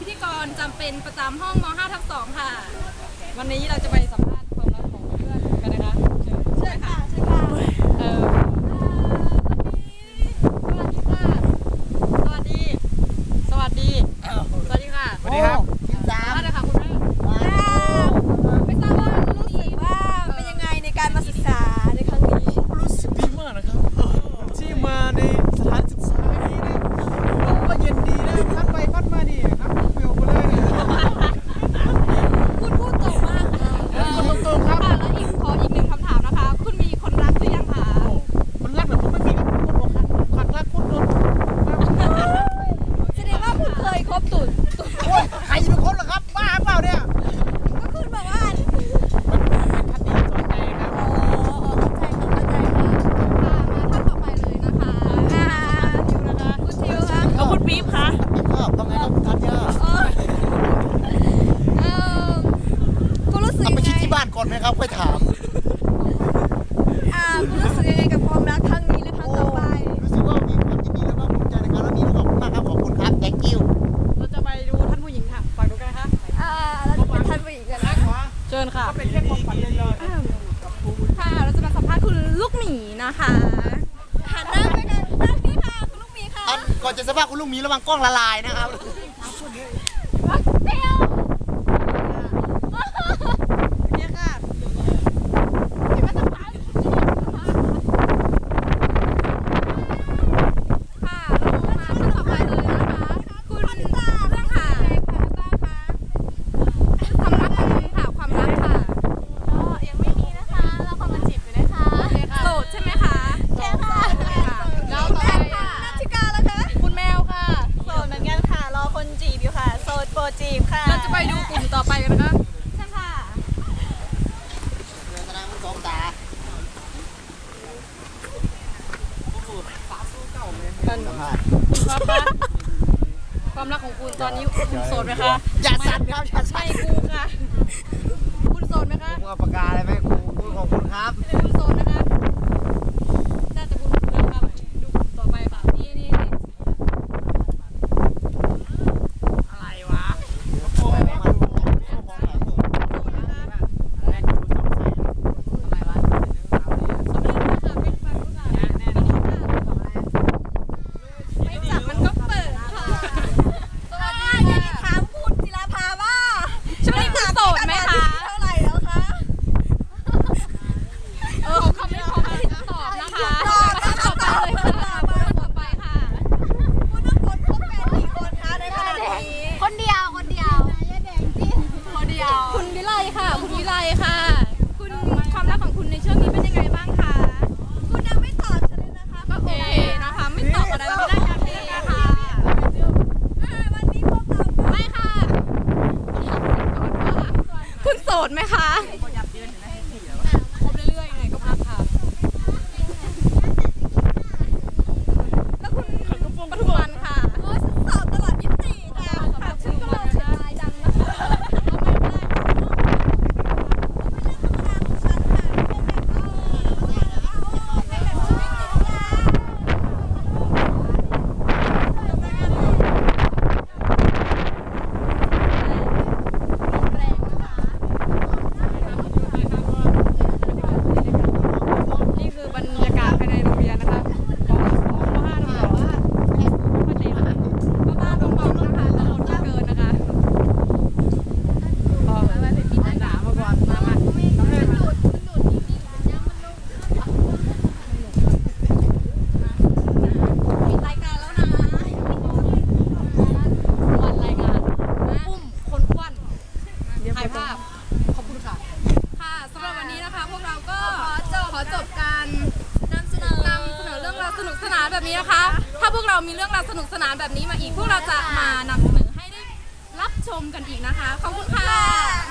พิธีกรจำเป็นประจำห้องม 5 ทับ2ค่ะ วันนี้เราจะไปสัมภาษณ์ความรักของเพื่อนกันนะคะเชิญเชิญค่ะเชิญค่ะเออสวัสดีค่ะสวัสดี สวัสดี สวัสดีค่ะ สวัสดีครับ สิบสาม มาเลยค่ะคุณแม่ ไม่ทราบว่ารู้สึก ว่าเป็นยังไงในการมาศึกษาในครั้งนี้ รู้สึกดีมากนะครับ ที่มาในสถานศึกษาแห่งนี้นะลมก็เย็นดีนะพัดไปพัดมานี่ครับเปลี่ยวไปเลยเนี่ย คุณพูดตรงมากค่ะ พูดตรงๆครับ ค่ะแล้วอีกขออีกหนึ่งคำถามนะคะ คุณมีคนรักหรือยังคะ มันรักเหรอผมไม่มีครับคนอกหักขัดรักคนโดน แสดงว่าคุณเคยคบตุ่น โอ้ยใครจะเป็นคนเหรอครับ บ้าเปล่าเนี่ย ก็คุณบอกว่า เป็นคติสอนใจครับ อ๋อเข้าใจค่ะเข้าใจค่ะ ค่ะมาท่านต่อไปเลยนะคะ อ่า ทิวนะคะ คุณทิวคะ เอา คุณปี๊บคะก็ต้องไงครับทันยาเออเออคุณรู้สึกเอาไปยังคิดไงที่บ้านก่อนไหมครับค่อยถามอ่าคุณรู้สึกยังไงกับความรักครั้งนี้และครั้งต่อไปรู้สึกว่ามีความยินดีและก็ภูมิใจในการรับนี้ขอบคุณมากครับขอบคุณครับ thank you เราจะไปดูท่านผู้หญิงค่ะฝากดูกันนะคะอ่าเราจะเป็นท่านผู้หญิงกันนะเชิญค่ะเป็นเรื่องความฝันเลยเลยค่ะเราจะมาสัมภาษณ์คุณลูกหมีนะคะหันหน้าไปกันนั่งนี่ค่ะคุณลูกหมีค่ะอัน ก่อนจะสภาพคุณลุงมีระวังกล้องละลายนะครับ เปรี้ยว เนี่ยค่ะ ค่ะเรามาท่านต่อไปเลยนะคะ คุณตาเรื่องค่ะความรักของคุณค่ะ ความรักค่ะ ก็ยังไม่มีนะคะ เราความมาจีบอยู่นะคะ โสดใช่ไหมคะ ใช่ค่ะ แล้วต่อไปค่ะ นัทธิกาแล้วคะ คุณแมวค่ะ โสดเหมือนกันค่ะ รอคนจีบอยู่ค่ะ โส ดโปรจีบค่ะเราจะไปดูกลุ่มต่อไปกันนะคะใช่ค่ะความรักความรักของคุณตอนนี้คุณโสดไหมคะอย่าสั่นครับอย่าสั่ไม่นกูค่ะ คุณโสดไหมคะ ผมเอาปากกาอะไรไหมครูครูของคุณครับ คุณโสดนะคะ น่าจะคุณนะครับดูกลุ่มต่อไปค่ะ นี่นี่นี่อะไรวะ โสดนะคะอะไรวะสำเร็จแล้วค่ะเป็นฝั่งนู้นค่ะไม่จับมันก็เปิดค่ะ สวัสดีค่ะถามคุณศิลาภาว่า ช่วงนี้คุณโสดไหมคะ เท่าไหร่แล้วคะ เออเขาไม่ขอให้ตอบนะคะต่อไปเลยค่ะต่อไปค่ะ คุณต้องคนคบแฟนกี่คนคะในขณะนี้ คนเดียว คนเดียว คนเดียว คุณวิไลค่ะ คุณวิไลค่ะ คุณความรักของคุณในช่วงนี้เป็นยังไงบ้างคะ คุณยังไม่ตอบฉันเลยนะคะ ก็โอเคนะคะ ไม่ตอบอะไรไม่ได้โอเคค่ะ อ่าวันนี้พวกเราก็ ไม่ค่ะ คุณโสดไหมคะคบเรื่อยๆไงก็พักค่ะ แล้วคุณปทุมวันค่ะ โอ้ยฉันสอบตลอด24ค่ะค่ะฉันก็เลยเสียดายดังนะคะ นี่คือบรรยากาศภายในโรงเรียนนะคะของมห้าทับสองไม่เต็มก็บ้าเบาๆนะคะจะหมดจะเกินนะคะพอมาเป็นพี่จ๋ามาก่อนมามามีรายการแล้วนะวันรายงานอุ้มคนควัน ถ่ายภาพ ขอบคุณค่ะ ค่ะสำหรับวันนี้นะคะพวกเราก็ขอจบขอจบการนำเสนอนำเสนอเรื่องราวสนุกสนานแบบนี้นะคะ ถ้าพวกเรามีเรื่องราวสนุกสนานแบบนี้มาอีก พวกเราจะมานำเสนอให้ได้รับชมกันอีกนะคะ ขอบคุณค่ะ